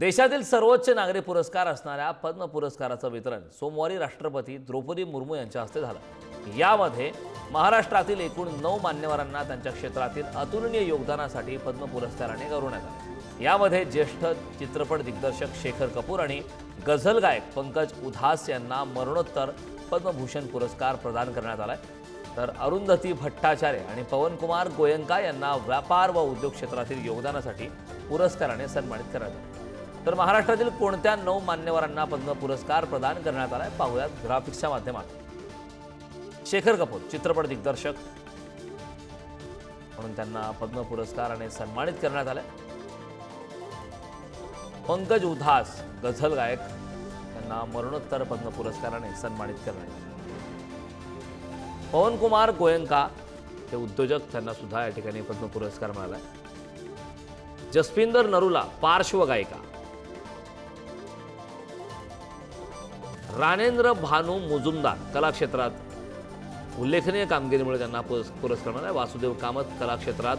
देशातील सर्वोच्च नागरी पुरस्कार असणाऱ्या पद्म पुरस्काराचं वितरण सोमवारी राष्ट्रपती द्रौपदी मुर्मू यांच्या हस्ते झालं. यामध्ये महाराष्ट्रातील एकूण नऊ मान्यवरांना त्यांच्या क्षेत्रातील अतुलनीय योगदानासाठी पद्म पुरस्काराने गौरवण्यात आलं. यामध्ये ज्येष्ठ चित्रपट दिग्दर्शक शेखर कपूर आणि गझल गायक पंकज उधास यांना मरणोत्तर पद्मभूषण पुरस्कार प्रदान करण्यात आलाय. तर अरुंधती भट्टाचार्य आणि पवनकुमार गोयंका यांना व्यापार व उद्योग क्षेत्रातील योगदानासाठी पुरस्काराने सन्मानित करण्यात आलं. तर महाराष्ट्रातील कोणत्या नऊ मान्यवरांना पद्म पुरस्कार प्रदान करण्यात आलाय? पाहूयात ग्राफिक्सच्या माध्यमात शेखर कपूर चित्रपट दिग्दर्शक. म्हणून त्यांना पद्म पुरस्काराने सन्मानित करण्यात आलंय. पंकज उधास गझल गायक. त्यांना मरणोत्तर पद्म पुरस्काराने सन्मानित करण्यात आले पवनकुमार गोयंका हे उद्योजक त्यांना सुद्धा या ठिकाणी पद्म पुरस्कार मिळाला जसपिंदर नरूला पार्श्वगायिका राणेंद्र भानू मुजुमदार कलाक्षेत्रात उल्लेखनीय कामगिरीमुळे त्यांना पुरस् पुरस्कार मिळाला. वासुदेव कामत कलाक्षेत्रात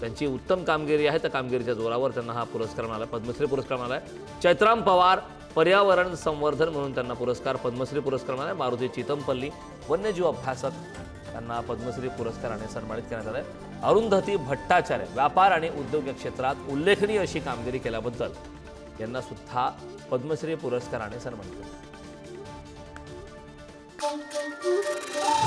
त्यांची उत्तम कामगिरी आहे. त्या कामगिरीच्या जोरावर त्यांना हा पुरस्कार मिळाला. पद्मश्री पुरस्कार मिळाला चैत्राम पवार पर्यावरण संवर्धन म्हणून त्यांना पुरस्कार पद्मश्री पुरस्कार मिळाला मारुती चितमपल्ली वन्यजीव अभ्यासक त्यांना पद्मश्री पुरस्काराने सन्मानित करण्यात आलं आहे. अरुंधती भट्टाचार्य व्यापार आणि उद्योग या क्षेत्रात उल्लेखनीय अशी कामगिरी केल्याबद्दल यांना सुद्धा पद्मश्री पुरस्काराने सन्मानित केलं Thank you.